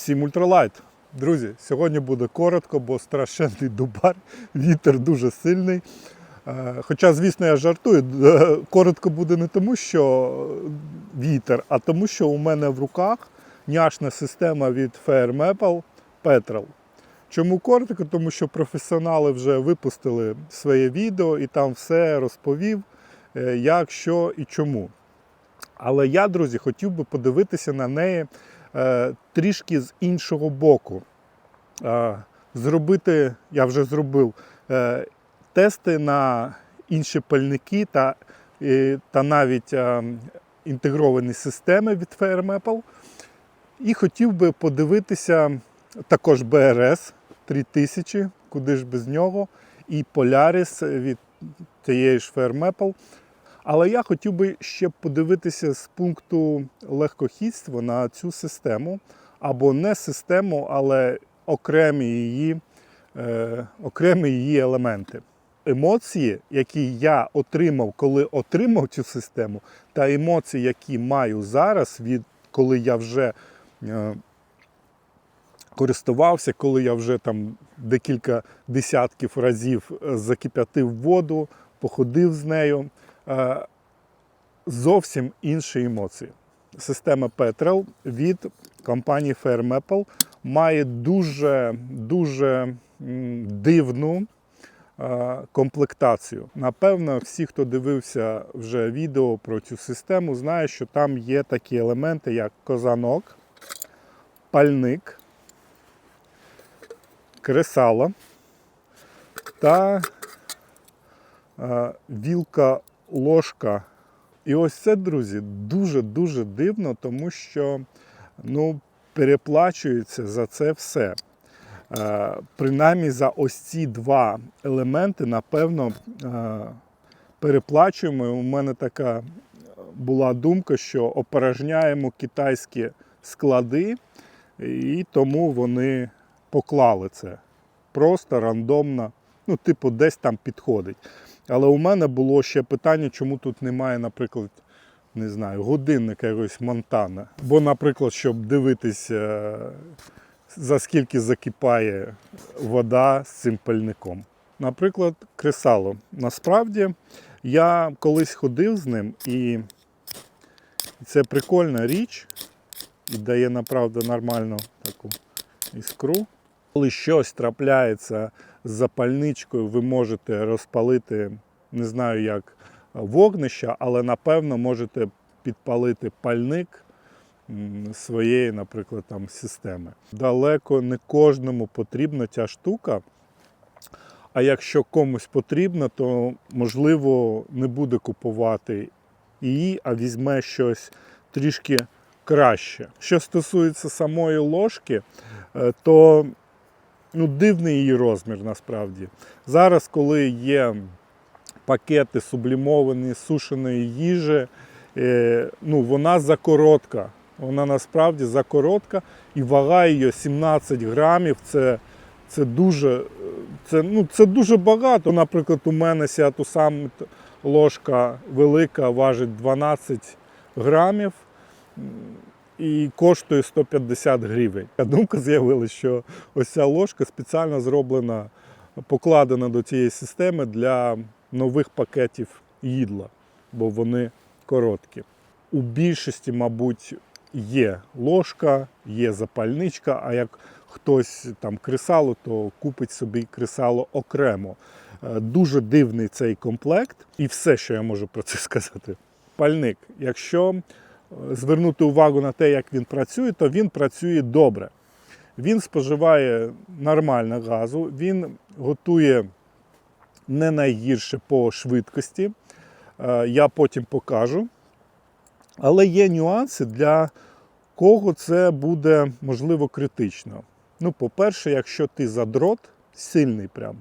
Всім ультралайт. Друзі, сьогодні буде коротко, бо страшенний дубар, вітер дуже сильний. Е, Хоча, звісно, я жартую, е, коротко буде не тому, що вітер, а тому, що у мене в руках няшна система від Fair Maple Petrel. Чому коротко? Тому що професіонали вже випустили своє відео і там все розповів, е, як, що і чому. Але я, друзі, хотів би подивитися на неї трішки з іншого боку. Е, зробити, я вже зробив е, тести на інші пальники та, е, та навіть е, інтегровані системи від FairMaple. І хотів би подивитися також BRS 3000, куди ж без нього, і Polaris від тієї ж Fair Maple. Але я хотів би ще подивитися з пункту легкохідства на цю систему, або не систему, але окремі її, е, окремі її елементи. Емоції, які я отримав, коли отримав цю систему, та емоції, які маю зараз, від коли я вже е, користувався, коли я вже там декілька десятків разів е, закип'ятив воду, походив з нею. Е, Зовсім інші емоції. Система Petrel від компанії Fair Maple має дуже, дуже дивну е, комплектацію. Напевно, всі, хто дивився вже відео про цю систему, знає, що там є такі елементи, як козанок, пальник, кресало та е, вілка ложка. І ось це, друзі, дуже-дуже дивно, тому що ну, переплачується за це все. Е, принаймні за ось ці два елементи, напевно, е, переплачуємо. У мене така була думка, що опорожняємо китайські склади, і тому вони поклали це просто рандомно, ну, типу, десь там підходить. Але у мене було ще питання, чому тут немає, наприклад, не знаю, годинника якогось Монтана. Бо, наприклад, щоб дивитися, за скільки закипає вода з цим пальником. Наприклад, кресало. Насправді, я колись ходив з ним, і це прикольна річ, і дає направду нормальну таку іскру. Коли щось трапляється з запальничкою, ви можете розпалити, не знаю як вогнища, але напевно можете підпалити пальник своєї, наприклад, там системи. Далеко не кожному потрібна ця штука. А якщо комусь потрібно, то можливо не буде купувати її, а візьме щось трішки краще. Що стосується самої ложки, е, то ну, дивний її розмір насправді. Зараз, коли є пакети сублімовані сушеної їжі, е, ну, вона закоротка. Вона насправді закоротка і вага її 17 грамів. Це, це, дуже, це, ну, це дуже багато. Наприклад, у мене Seattle Summit ложка велика важить 12 грамів і коштує 150 гривень. Думка з'явилася, що ось ця ложка спеціально зроблена, покладена до цієї системи для нових пакетів їдла, бо вони короткі. У більшості, мабуть, є ложка, є запальничка, а як хтось там кресало, то купить собі кресало окремо. Е, Дуже дивний цей комплект, і все, що я можу про це сказати. Пальник, якщо звернути увагу на те, як він працює, то він працює добре. Він споживає нормально газу, він готує не найгірше по швидкості. Е, Я потім покажу. Але є нюанси, для кого це буде можливо критично. Ну, по-перше, якщо ти задрот сильний прям,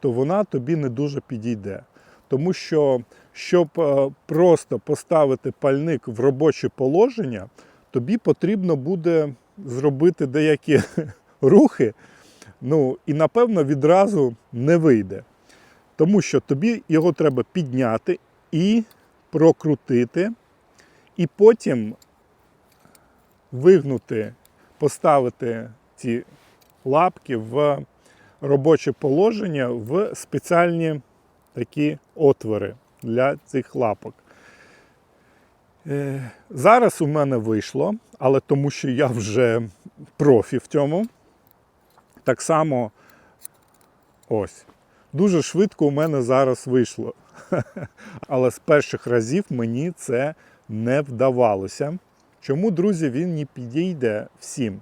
то вона тобі не дуже підійде. Тому що, щоб е, просто поставити пальник в робоче положення, тобі потрібно буде зробити деякі рухи, ну і напевно відразу не вийде. Тому що тобі його треба підняти і прокрутити, і потім вигнути поставити ці лапки в робоче положення в спеціальні такі отвори для цих лапок. Е, Зараз у мене вийшло, але тому що я вже профі в цьому. Так само ось. Дуже швидко у мене зараз вийшло. Але з перших разів мені це не вдавалося. Чому, друзі, він не підійде всім?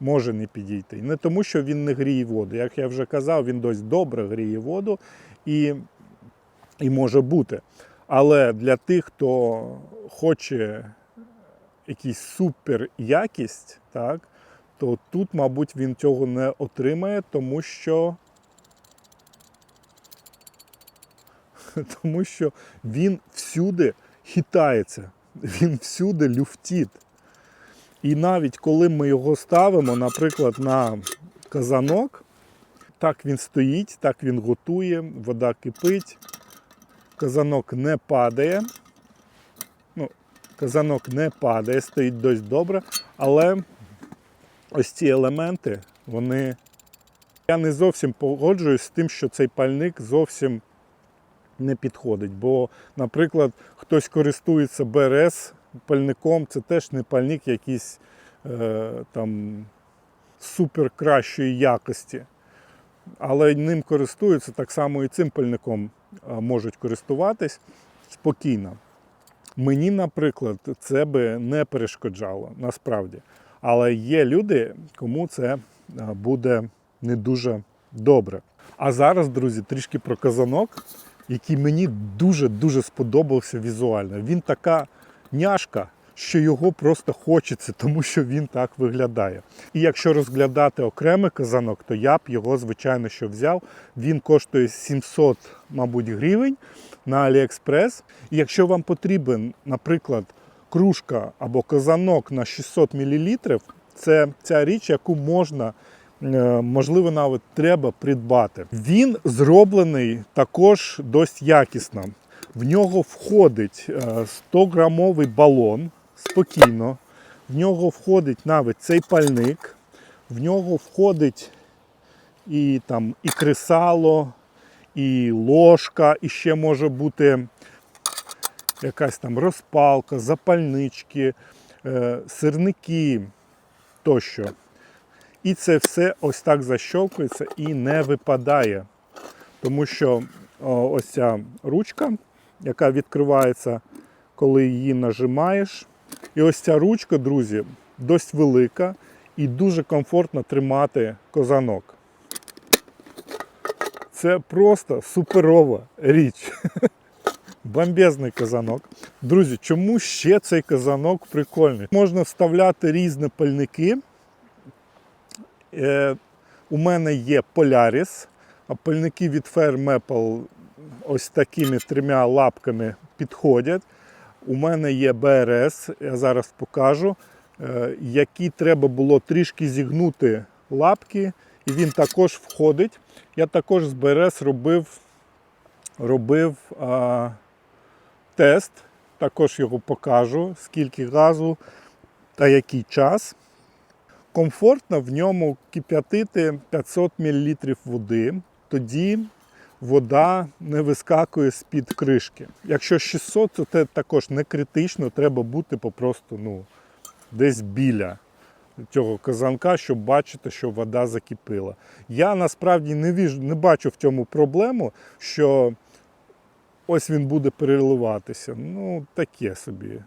Може не підійти. Не тому, що він не гріє воду. Як я вже казав, він досить добре гріє воду і, і може бути. Але для тих, хто хоче якийсь супер якість, так, то тут, мабуть, він цього не отримає, тому що, тому що він всюди хитається, він всюди люфтить. І навіть коли ми його ставимо, наприклад, на казанок, так він стоїть, так він готує, вода кипить, казанок не падає. Ну, казанок не падає, стоїть досить добре, але ось ці елементи, вони. Я не зовсім погоджуюсь з тим, що цей пальник зовсім не підходить. Бо, наприклад, хтось користується БРС пальником, це теж не пальник якийсь е, там супер кращої якості. Але ним користуються так само і цим пальником е, можуть користуватись спокійно. Мені, наприклад, це би не перешкоджало насправді. Але є люди, кому це буде не дуже добре. А зараз, друзі, трішки про казанок, який мені дуже-дуже сподобався візуально. Він така няшка, що його просто хочеться, тому що він так виглядає. І якщо розглядати окремий казанок, то я б його, звичайно, що взяв. Він коштує 700, мабуть, гривень на Аліекспрес. І якщо вам потрібен, наприклад, кружка або казанок на 600 мл, це ця річ, яку можна. е, Можливо, навіть треба придбати. Він зроблений також досить якісно. В нього входить 100-грамовий балон спокійно. В нього входить навіть цей пальник, в нього входить і там і кресало, і ложка, і ще може бути якась там розпалка, запальнички, е, сирники тощо. І це все ось так защолкується і не випадає. Тому що ось ця ручка, яка відкривається, коли її нажимаєш. І ось ця ручка, друзі, досить велика і дуже комфортно тримати козанок. Це просто суперова річ. Бомбезний казанок. Друзі, чому ще цей казанок прикольний? Можна вставляти різні пальники. Е, у мене є Polaris, а пальники від Fair Maple ось такими трьома лапками підходять. У мене є БРС, я зараз покажу, е, які треба було трішки зігнути лапки, і він також входить. Я також з БРС робив, робив а, тест, також його покажу, скільки газу та який час. Комфортно в ньому кип'ятити 500 мл води, тоді вода не вискакує з-під кришки. Якщо 600, то це також не критично, треба бути попросту ну, десь біля цього казанка, щоб бачити, що вода закипіла. Я насправді не, віж, не бачу в цьому проблему, що ось він буде переливатися. Ну, таке собі.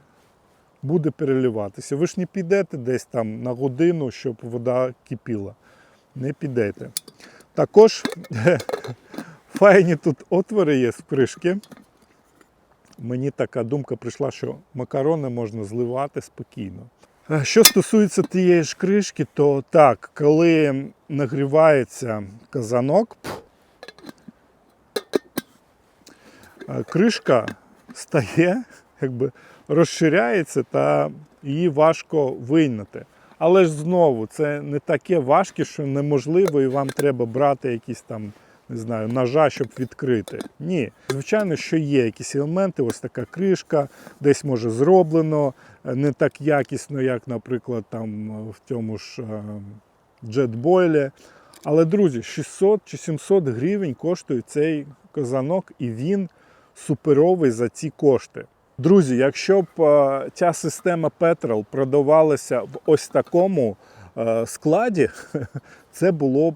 Буде переливатися. Ви ж не підете десь там на годину, щоб вода кипіла. Не підете. Також файні тут отвори є в кришки. Мені така думка прийшла, що макарони можна зливати спокійно. Що стосується тієї ж кришки, то так, коли нагрівається казанок, кришка стає, якби розширяється та її важко вийняти. Але ж знову це не таке важке, що неможливо, і вам треба брати якісь там не знаю, ножа, щоб відкрити. Ні. Звичайно, що є якісь елементи, ось така кришка, десь може зроблено е, не так якісно, як, наприклад, там е, в цьому ж е, джетбойлі. Але, друзі, 600 чи 700 гривень коштує цей казанок, і він суперовий за ці кошти. Друзі, якщо б ця система Petrol продавалася в ось такому складі, це було б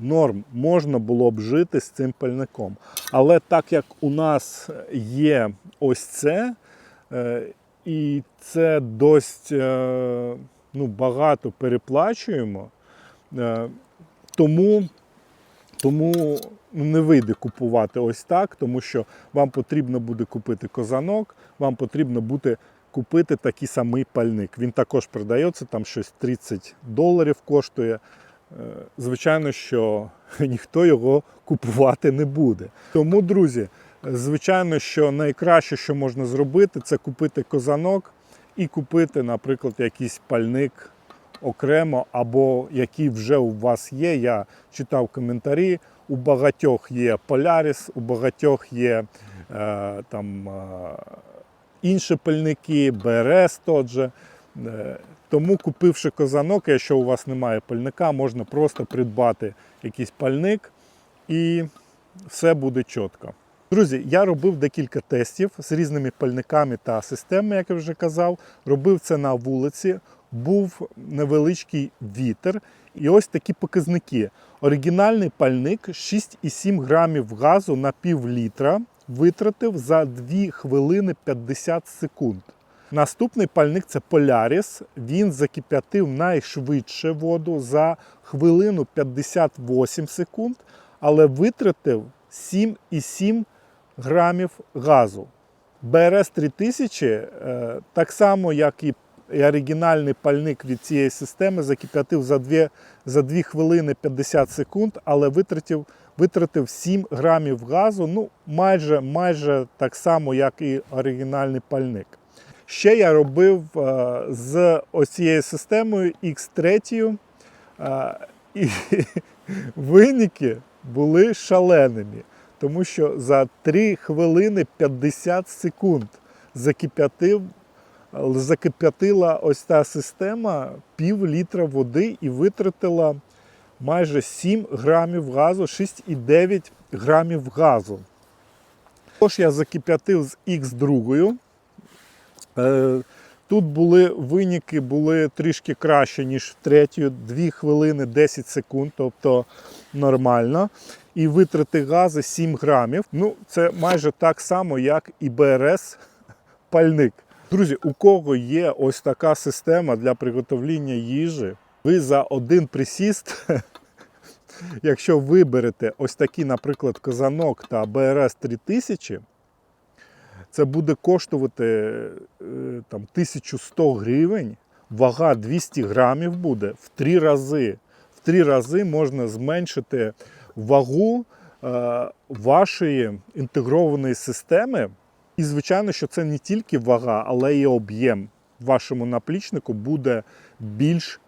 норм, можна було б жити з цим пальником. Але так як у нас є ось це, е, і це досить е, ну, багато переплачуємо, е, тому, тому ну, не вийде купувати ось так, тому що вам потрібно буде купити козанок, вам потрібно буде купити такий самий пальник. Він також продається, там щось 30 доларів коштує. Е, Звичайно, що ніхто його купувати не буде. Тому, друзі, звичайно, що найкраще, що можна зробити, це купити козанок і купити, наприклад, якийсь пальник окремо, або який вже у вас є. Я читав коментарі. У багатьох є Polaris, у багатьох є е, там е, інші пальники, БРС тот же. Тому, купивши козанок, якщо у вас немає пальника, можна просто придбати якийсь пальник і все буде чітко. Друзі, я робив декілька тестів з різними пальниками та системами, як я вже казав. Робив це на вулиці, був невеличкий вітер. І ось такі показники. Оригінальний пальник 6,7 грамів газу на пів літра витратив за 2 хвилини 50 секунд. Наступний пальник це Polaris. Він закип'ятив найшвидше воду за хвилину 58 секунд, але витратив 7,7 грамів газу. BRS 3000 е, так само, як і оригінальний пальник від цієї системи, закип'ятив за 2, за 2 хвилини 50 секунд, але витратив, витратив 7 грамів газу, ну майже, майже так само, як і оригінальний пальник. Ще я робив е, з ось цією системою X3, е, і виніки були шаленими, тому що за 3 хвилини 50 секунд закип'ятив, закип'ятила ось та система пів літра води і витратила майже 7 грамів газу, 6,9 грамів газу. Також я закип'ятив з X2. Е, Тут були виніки були трішки краще, ніж в третю, 2 хвилини 10 секунд, тобто нормально. І витрати газу 7 грамів. Ну, це майже так само, як і БРС пальник. Друзі, у кого є ось така система для приготовлення їжі, ви за один присіст, якщо виберете ось такий, наприклад, казанок та БРС 3000, це буде коштувати е, там, 1100 гривень, вага 200 грамів буде в три рази. В три рази можна зменшити вагу е, вашої інтегрованої системи. І, звичайно, що це не тільки вага, але й об'єм. Вашому наплічнику буде більш.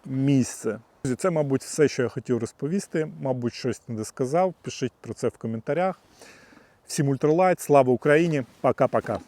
Друзі, Це, мабуть, все, що я хотів розповісти. Мабуть, щось не досказав. Пишіть про це в коментарях. Всім ультралайт, слава Україні! Пока-пока.